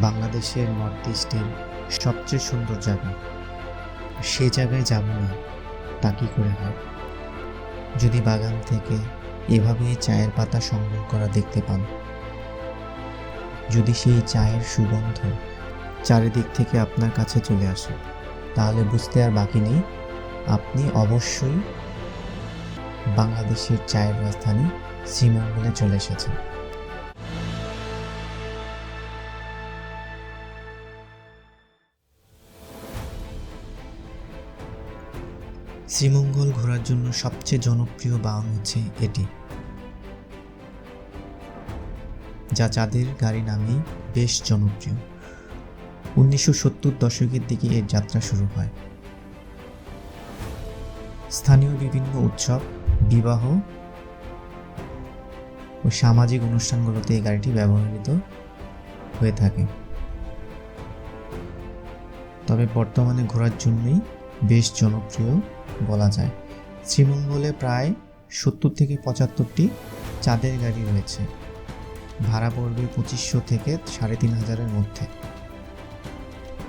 বাংলাদেশের নর্থ ইস্টের সবচেয়ে সুন্দর জায়গা। সে জায়গায় যাব না, তা কি করে হয়? যদি বাগান থেকে এভাবেই চায়ের পাতা সংগ্রহ করা দেখতে পান। যদি সেই চায়ের সুগন্ধ চারিদিক থেকে আপনার কাছে চলে আসে, তাহলে বুঝতে আর বাকি নেই। আপনি অবশ্যই বাংলাদেশের চায়ের রাজধানী শ্রীমঙ্গলে চলে এসেছেন। শ্রীমঙ্গল ঘোরার জন্য সবচেয়ে জনপ্রিয় বাহন হচ্ছে এটি। যা চাঁদের গাড়ি নামেই বেশ জনপ্রিয়। উনিশশো সত্তর দশকের দিকে এর যাত্রা শুরু হয়। স্থানীয় বিভিন্ন উৎসব, বিবাহ ও সামাজিক অনুষ্ঠানগুলোতে এই গাড়িটি ব্যবহৃত হয়ে থাকে। তবে বর্তমানে ঘোরার জন্যই বেশ জনপ্রিয় বলা যায়। শ্রীমঙ্গলে প্রায় সত্তর থেকে পঁচাত্তরটি চাঁদের গাড়ি রয়েছে। ভাড়া পড়বে পঁচিশশো থেকে সাড়ে তিন হাজারের মধ্যে।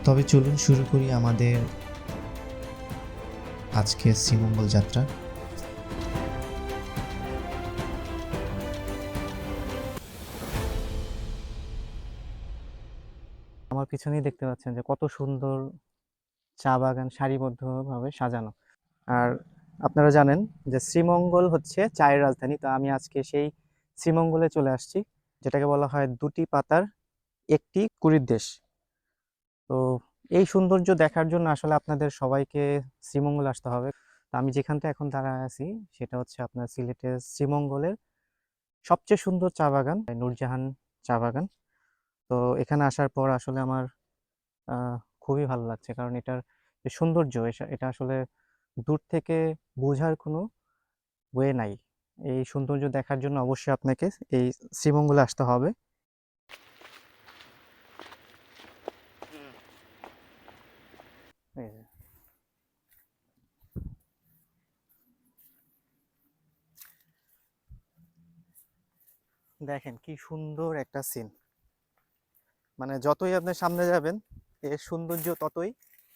তবে চলুন শুরু করি আমাদের আজকের শ্রীমঙ্গল যাত্রা। আমার পিছনেই দেখতে পাচ্ছেন যে কত সুন্দর চা বাগান সারিবদ্ধভাবে সাজানো। আর আপনারা জানেন যে শ্রীমঙ্গল হচ্ছে চায়ের রাজধানী, তো আমি আজকে সেই শ্রীমঙ্গলে চলে আসছি, যেটাকে বলা হয় দুটি পাতার একটি কুড়ির দেশ। তো এই সৌন্দর্য দেখার জন্য আসলে আপনাদের সবাইকে শ্রীমঙ্গল আসতে হবে। তো আমি যেখানটা এখন দাঁড়ায় আছি, সেটা হচ্ছে আপনার সিলেটের শ্রীমঙ্গলের সবচেয়ে সুন্দর চা বাগান, নূরজাহান চা বাগান। তো এখানে আসার পর আসলে আমার খুবই ভালো লাগছে, কারণ এটার যে সৌন্দর্য এটা আসলে দূর থেকে বোঝার কোনো ওয়ে নাই। এই সৌন্দর্য দেখার জন্য অবশ্যই আপনাকে এই শ্রীমঙ্গলে আসতে হবে। দেখেন কি সুন্দর একটা সিন মানে যতই আপনি সামনে যাবেন, এর সৌন্দর্য ততই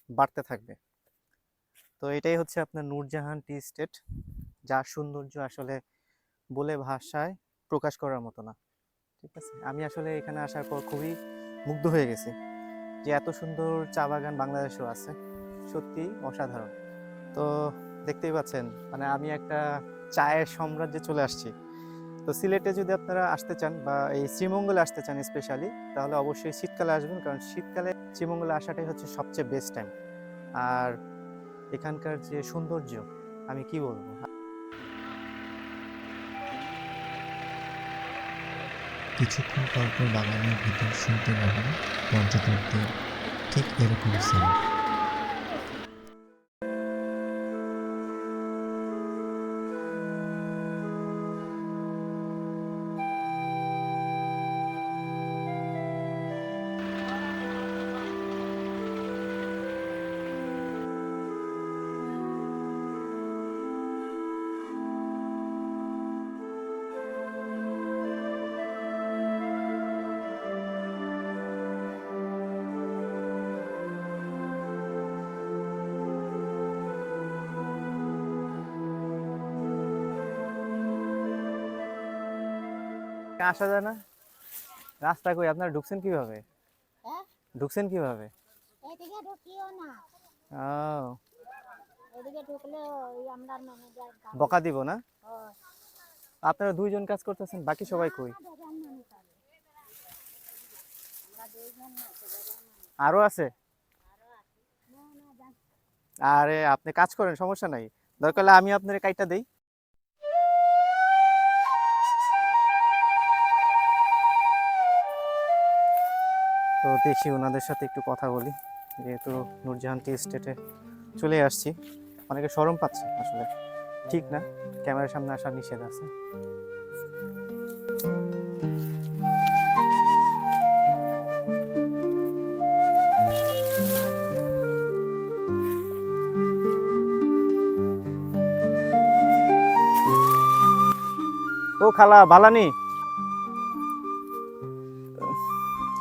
বাড়তে থাকবে। তো এটাই হচ্ছে আপনার নূরজাহান টি স্টেট। যার সৌন্দর্য আসলে বলে ভাষায় প্রকাশ করার মতো না। ঠিক আছে? আমি আসলে এখানে আসার পর খুবই মুগ্ধ হয়ে গেছি যে এত সুন্দর চা বাগান বাংলাদেশেও আছে। সত্যি অসাধারণ। তো দেখতেই পাচ্ছেন মানে আমি একটা চায়ের সাম্রাজ্যে চলে আসছি। তো সিলেটে যদি আপনারা আসতে চান বা এই শ্রীমঙ্গলে আসতে চান স্পেশালি, তাহলে অবশ্যই শীতকালে আসবেন। কারণ শীতকালে শ্রীমঙ্গলে আসাটাই হচ্ছে সবচেয়ে বেস্ট টাইম আর এখানকার যে সৌন্দর্য, আমি কি বলব? কিছুক্ষণ পর পর বাগানের ভিতর শুনতে পাবেন পর্যটকদের ঠিক এরকম সাউন্ড আসা যায় না? রাস্তা কই? আপনারা ঢুকছেন কীভাবে? হ্যাঁ? ঢুকছেন কীভাবে? এদিকে ঢুকিও না। ও। এদিকে ঢুকলে আমরা ম্যানেজার বকা দিব না? আপনারা দুইজন কাজ করতেছেন বাকি সবাই কই? আরও আছে? আরে আপনি কাজ করেন সমস্যা নাই। দরকার হলে আমি আপনার কাইটা দেই। তো দেখি ওনাদের সাথে একটু কথা বলি। যেহেতু নূরজাহান টি স্টেটে চলে আসছি। অনেকে সরম পাচ্ছে আসলে। ঠিক না? ক্যামেরার সামনে আসা নিষেধ আছে। ও খালা, বালানি।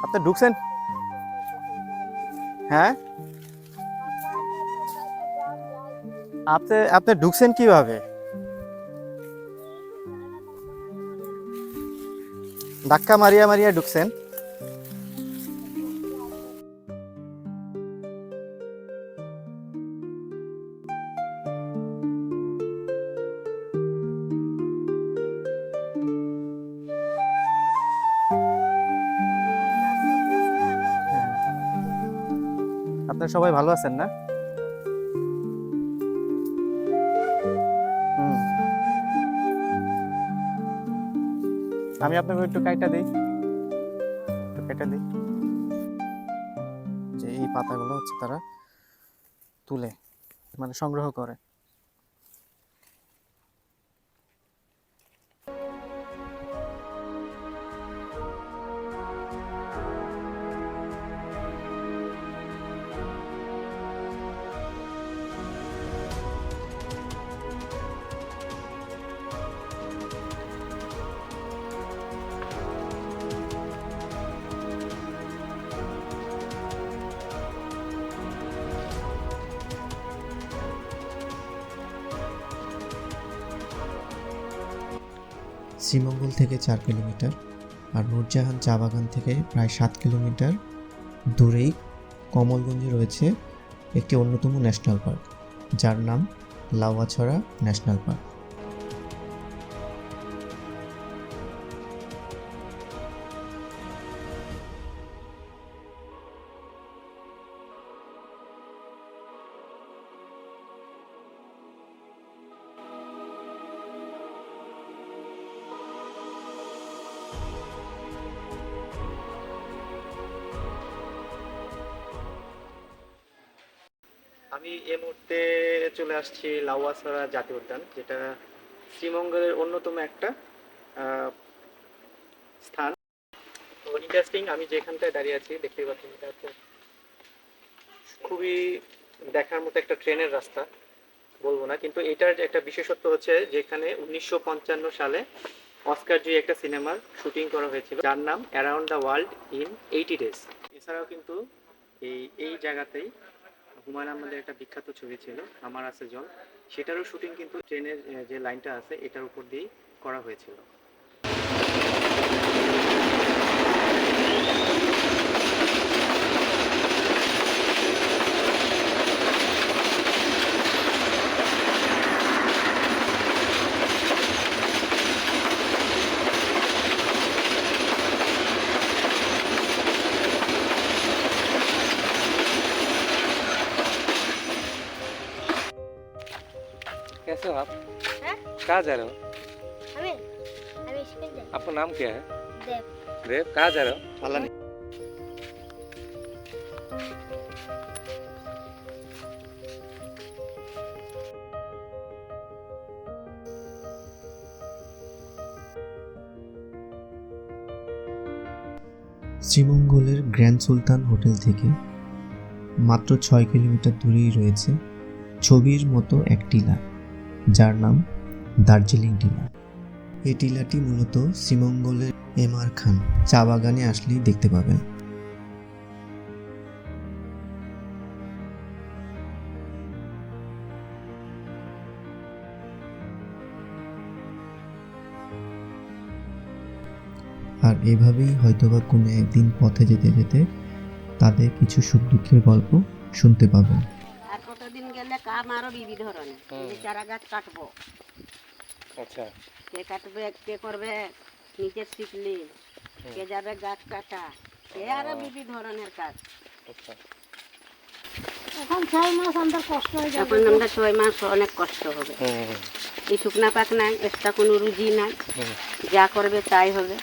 আপনি ঢুকছেন? হ্যাঁ? আপনি আপনি ঢুকছেন কীভাবে? ধাক্কা মারিয়া মারিয়া ঢুকছেন। আপনারা সবাই ভালো আছেন না। আমি আপনাকে একটু কাইটা দিই। একটু কাইটা দিই। যে এই পাতাগুলো হচ্ছে তারা তুলে মানে সংগ্রহ করে। শ্রীমঙ্গল থেকে চার কিলোমিটার আর নূরজাহান চা বাগান থেকে প্রায় সাত কিলোমিটার দূরেই কমলগঞ্জে রয়েছে একটি অন্যতম ন্যাশনাল পার্ক, যার নাম লাউয়াছড়া ন্যাশনাল পার্ক। আমি এই মুহূর্তে চলে আসছি লাউয়াছড়া জাতীয় উদ্যান, যেটা শ্রীমঙ্গলের অন্যতম একটা স্থান। তো ইন্টারেস্টিং আমি যেখানটায় দাঁড়িয়ে আছি দেখতে পাচ্ছি এটা খুবই দেখার মতো একটা ট্রেনের রাস্তা, বলব না, কিন্তু এটার একটা বিশেষত্ব হচ্ছে যেখানে উনিশশো পঞ্চান্ন সালে অস্কার জয়ী একটা সিনেমার শুটিং করা হয়েছিল, যার নাম around the world in eighty days এছাড়াও কিন্তু এই এই জায়গাতেই হুমায়ুন আহমেদের একটা বিখ্যাত ছবি ছিল, আমার আছে জল। সেটারও শুটিং কিন্তু ট্রেনের যে লাইনটা আছে, এটার উপর দিয়েই করা হয়েছিল। कैसे हो आप हैं? कहाँ जा रहे हो हमें हमें स्कूल जाए आपका नाम क्या है देव देव कहाँ जा रहे हो পাল্লা নেই। শ্রীমঙ্গলের গ্র্যান্ড সুলতান হোটেল থেকে মাত্র ছয় কিলোমিটার দূরেই রয়েছে ছবির মতো এক টিলা যার নাম দার্জিলিং টিলা। এই টিলাটি মূলত শ্রীমঙ্গলের এম আর খান চা বাগানে আসলেই দেখতে পাবেন। আর এভাবেই হয়তোবা কোনো একদিন পথে যেতে যেতে তাদের কিছু সুখ দুঃখের গল্প শুনতে পাবেন। আমারও বিবি ধরনের। চারা গাছ কাটবো। আচ্ছা। কে কাটবে কে করবে নিজে শিখলি কে যাবে গাছ কাটা সে আরও বিবি ধরনের কাজ। আচ্ছা। এখন ছয় মাস আমাদের কষ্ট হয়ে যাবে এখন আমাদের ছয় মাস অনেক কষ্ট হবে। এই শুকনা পাক নাই একটা কোনো রুজি নাই। যা করবে তাই হবে।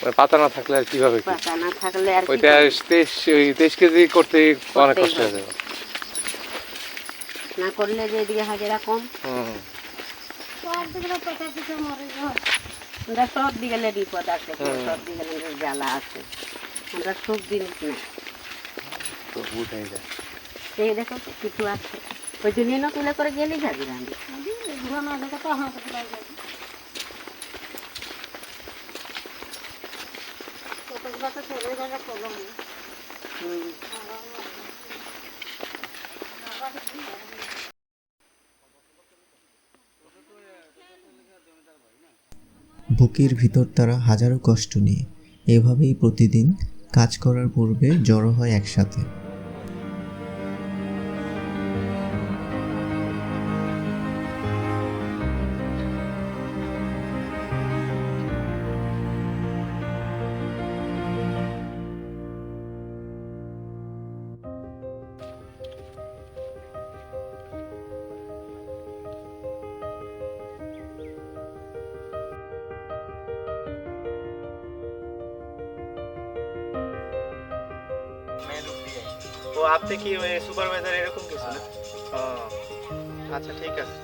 মানে পাতা না থাকলে আর কীভাবে পাতা না থাকলে আর ওইটা তেইশ তেইশ কেজি করতে অনেক কষ্ট হয়ে যাবে। না করলে যে এদিকে হাজিরা কম। আমরা সব দিকে বিপদ আছে। সব দিকে জ্বালা আছে। আমরা সুখ জিনিস না এই দেখো কিছু আছে। ওই জন্য না তুলে করে গেলি যাবি। রান্দি বুকের ভিতর তারা হাজারো কষ্ট নিয়ে এভাবেই প্রতিদিন কাজ করার পূর্বে জড়ো হয় একসাথে। ও আপনি কি সুপারভাইজার এরকম কিছু না? আচ্ছা ঠিক আছে।